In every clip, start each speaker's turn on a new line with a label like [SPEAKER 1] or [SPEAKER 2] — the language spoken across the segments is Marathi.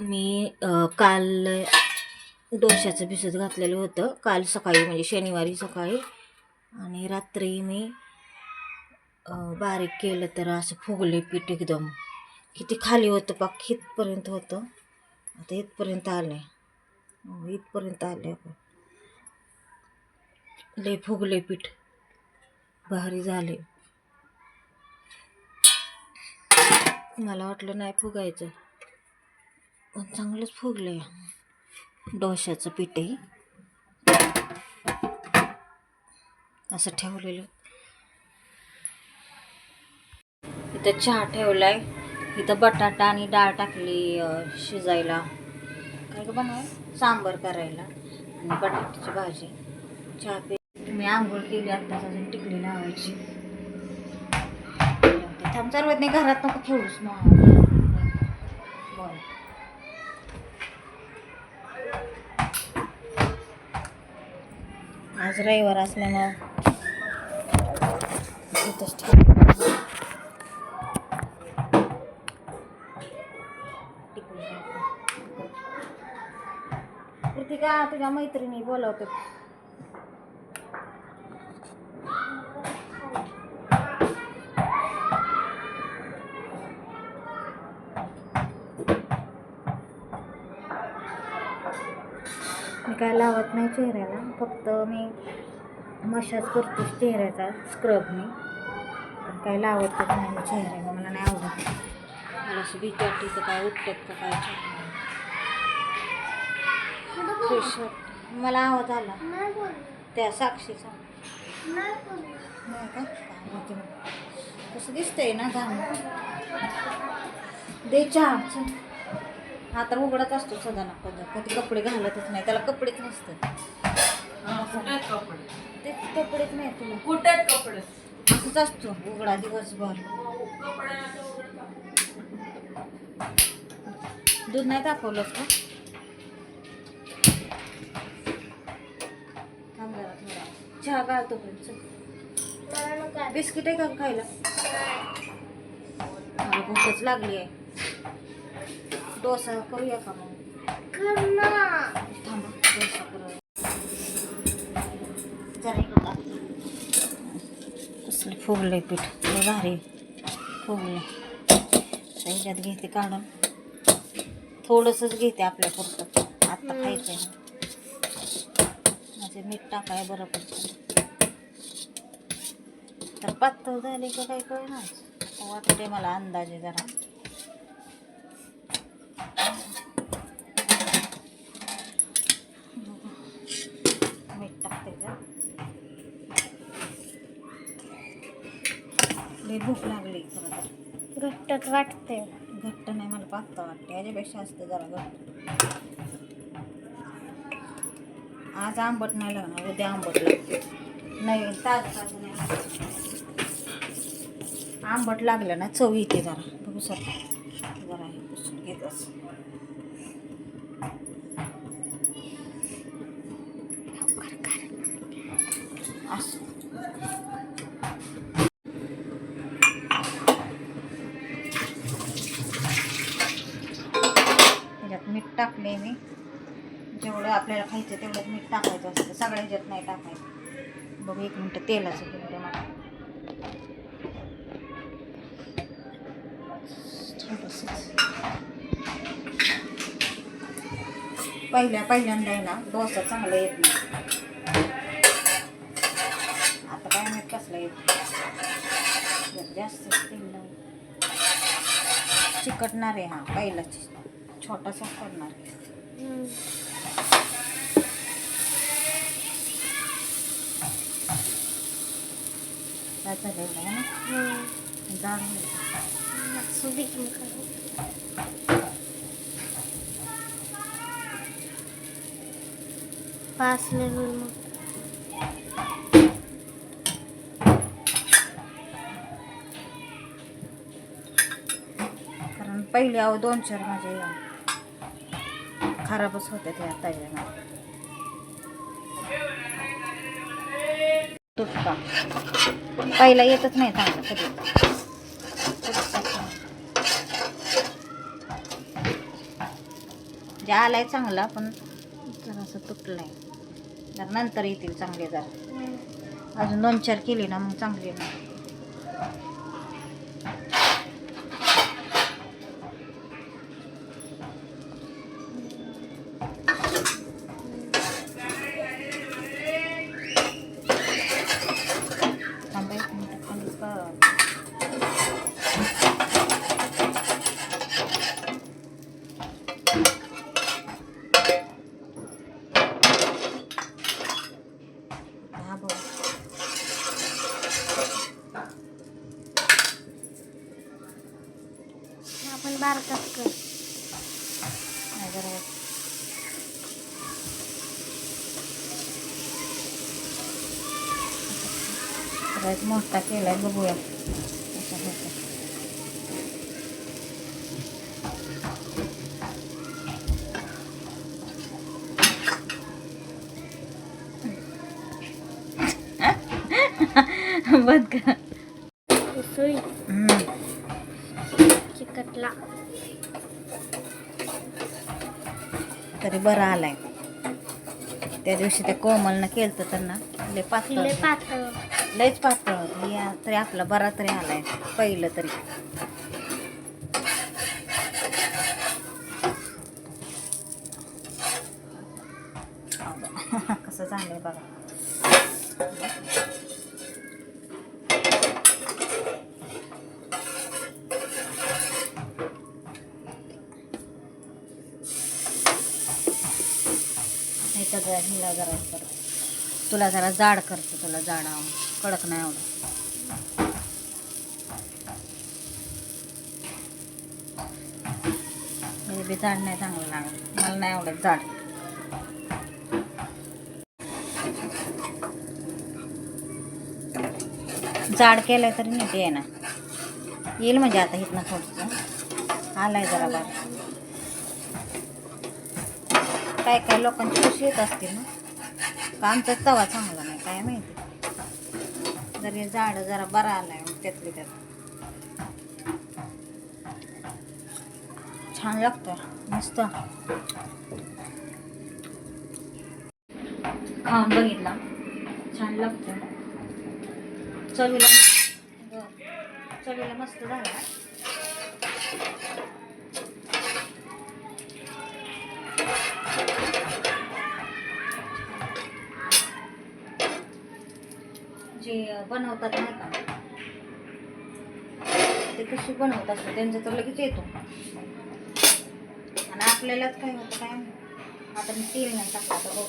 [SPEAKER 1] मी काल डोशाचं भिजत घातलेलं होतं. काल सकाळी म्हणजे शनिवारी सकाळी. आणि रात्री मी बारीक केलं तर असं फुगले पीठ एकदम. किती खाली होतं पाक इथपर्यंत होतं. आता इथपर्यंत आलं आहे हो, इथपर्यंत आले लय फुगले पीठ. भारी झाले. मला वाटलं नाही फुगायचं. चांगलंच फुगलं आहे डोशाचं पीठही. असं ठेवलेलं. इथं चहा ठेवलाय. इथं बटाटा आणि डाळ टाकली शिजायला. काय का बनवाय सांबर करायला. आणि बटाट्याची भाजी. चहा पे. मी आंघोळ केली आत्ताच अजून टिकली लावायची. थांब चालवत नाही. घरात नको खेळूच मग. बरं. आज रविवार असल्यामुळं कृतिका तुझ्या मैत्रिणी बोलवते काय लावत नाही चेहऱ्याला. फक्त मी मशाज करते चेहऱ्याचा स्क्रबने काय लावतच नाही मी चेहऱ्याला मला नाही आवडत. मला असं भीती वाटते तर काय उठतात का काय फ्रेश मला आवाज आला. त्या साक्षीचा. नाही का. कसं दिसतंय ना घाम दे चहा. हा तर उघडत असतो सदा ना कधी कधी कपडे घालतच नाही. त्याला कपडेच नसतात. ते कपडेच नाही तुला.
[SPEAKER 2] कुठे कपडे?
[SPEAKER 1] असंच असतो उघडा दिवसभर. दूध नाही दाखवलं का? थांब जरा थोडा. चहा गाळतो चल. बिस्किट आहे का खायला मला भूकच लागली आहे डोसा करूया का मग? थांबा डोसा करूया. जरा टाक. कसलं फुगले पीठ. भारी फुगले ह्याच्यात घेते काढून. थोडंसंच घेते आपल्या पुरतं. आत्ता खायचं माझे मीठ टाकाय बरं पडतं. तर पातळ झाले का काय कळणार? वाटते मला अंदाजे जरा मीठ टाकते का लय भूक लागली. खरं तर
[SPEAKER 3] घट्टच वाटते
[SPEAKER 1] घट्ट नाही मला पातळ वाटते याच्यापेक्षा असते जरा घट्ट. आज आंबट नाही लागणार उद्या आंबट लागते. नाही ताज ताज नाही. आंबट लागलं ना चव येते जरा. बघू सर. जरा हे पुसून घेत असं असं त्याच्यात मीठ टाकले मी. जेवढं आपल्याला खायचं तेवढंच मीठ टाकायचं असतं. सगळ्या ह्याच्यात नाही टाकायचं. बघू एक मिनटं तेलाचं घेऊन ते मला. पहिल्या पहिल्यांदा आहे ना डोसा चांगला येत नाही. आता काय माहीत कसला येत जास्त तेल चिकटणार आहे हा पहिलाच छोटासा करणार.
[SPEAKER 3] पाच लेवल मग.
[SPEAKER 1] कारण पहिले अहो दोन चार माझे खराबच होते ते आता तुटका. पहिला येतच नाही चांगलं कधी जे म्हणजे आलाय चांगला पण जरासं तुटलाय जर नंतर येतील चांगले जरा. अजून दोन चार केले ना मग चांगले ना थांबा एक मिनिट खाली कर. हा बघ
[SPEAKER 3] आपण बारकाच कर
[SPEAKER 1] नाही जरा जरा एक मोठा केलाय बघूया कसा होतो बंद कर
[SPEAKER 3] सुई
[SPEAKER 1] हम्म.
[SPEAKER 3] चिकटला
[SPEAKER 1] तरी बरं आलाय त्या दिवशी त्या कोमलनं केलं तर ना लय पातळ
[SPEAKER 3] लय पातळ
[SPEAKER 1] लयच पातळ होतं. या तरी आपला बरा तरी आलाय. पहिलं तरी. कसं झालंय बघा. नाही तर जरा हिला जरा करतो तुला जरा जाड करतो तुला जाड कडक नाही आवडत. म्हणजे बी जाड नाही चांगलं लागत. मला नाही आवडत जाड. जाड केलं तरी नीट आहे ना येईल म्हणजे आता इथनं थोडंसं. आलाय जरा बारीक काय काय लोकांची कशी येत असतील ना? का आमचा तवा चांगला नाही काय माहिती. जरी झाड जरा बरा आलाय मग त्यात. छान लागतं मस्त. खाऊन बघितला. छान लागतं चवीला चवीला मस्त झाला. जे बनवतात नाही का ते कशी बनवत असतात त्यांचं तर लगेच येतो. आणि आपल्यालाच काय होतं काय आता मी तेल नाही टाकलं तर बघू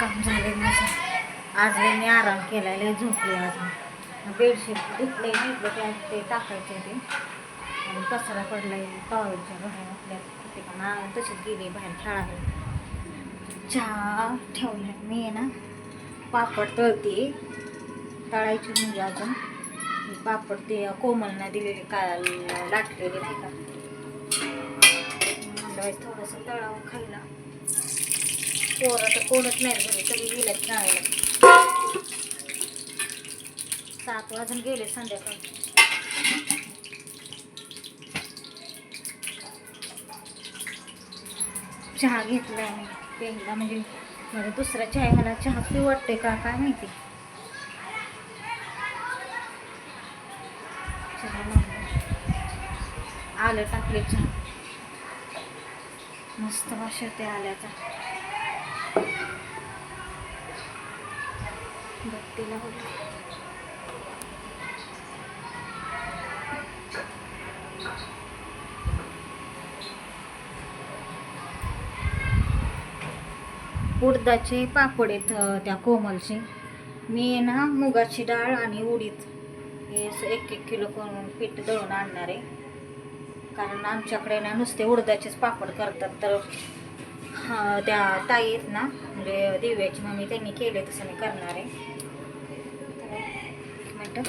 [SPEAKER 1] काम झाले माझं. आज मी आराम केला लय झोपले आज बेडशीट धुतले घेतलं ते टाकायचे ते. आणि कचरा पडलाय टॉवेलच्या घरातल्या ठिकाणा तशीच गेली बाहेर खेळायला. चहा ठेवला मी आहे ना. पापड तळते. तळायची म्हणजे अजून. पापड ते कोमलनं दिलेले काल लाटलेले नाही का. थोडंसं तळावं खायला. पोरं तर कोणच नाही घरी सगळी गेल्यात खेळायला सात वाजून गेले संध्याकाळी चहा घेतलाय मी प्यायला म्हणजे मला दुसरा चहा मला चहा पी वाटते का काय माहिती चहा आलं टाकले चहा मस्त वास आल्याचा उडदाचे पापड आहेत त्या कोमलचे. मी ना मुगाची डाळ आणि उडीद. हे असं एक एक किलो करून पीठ दळून आणणार आहे. कारण आमच्याकडे ना नुसते उडदाचेच पापड करतात तर त्या ताई आहेत ना म्हणजे दिव्याची मम्मी त्यांनी केले तसं मी करणार आहे. मिनटं.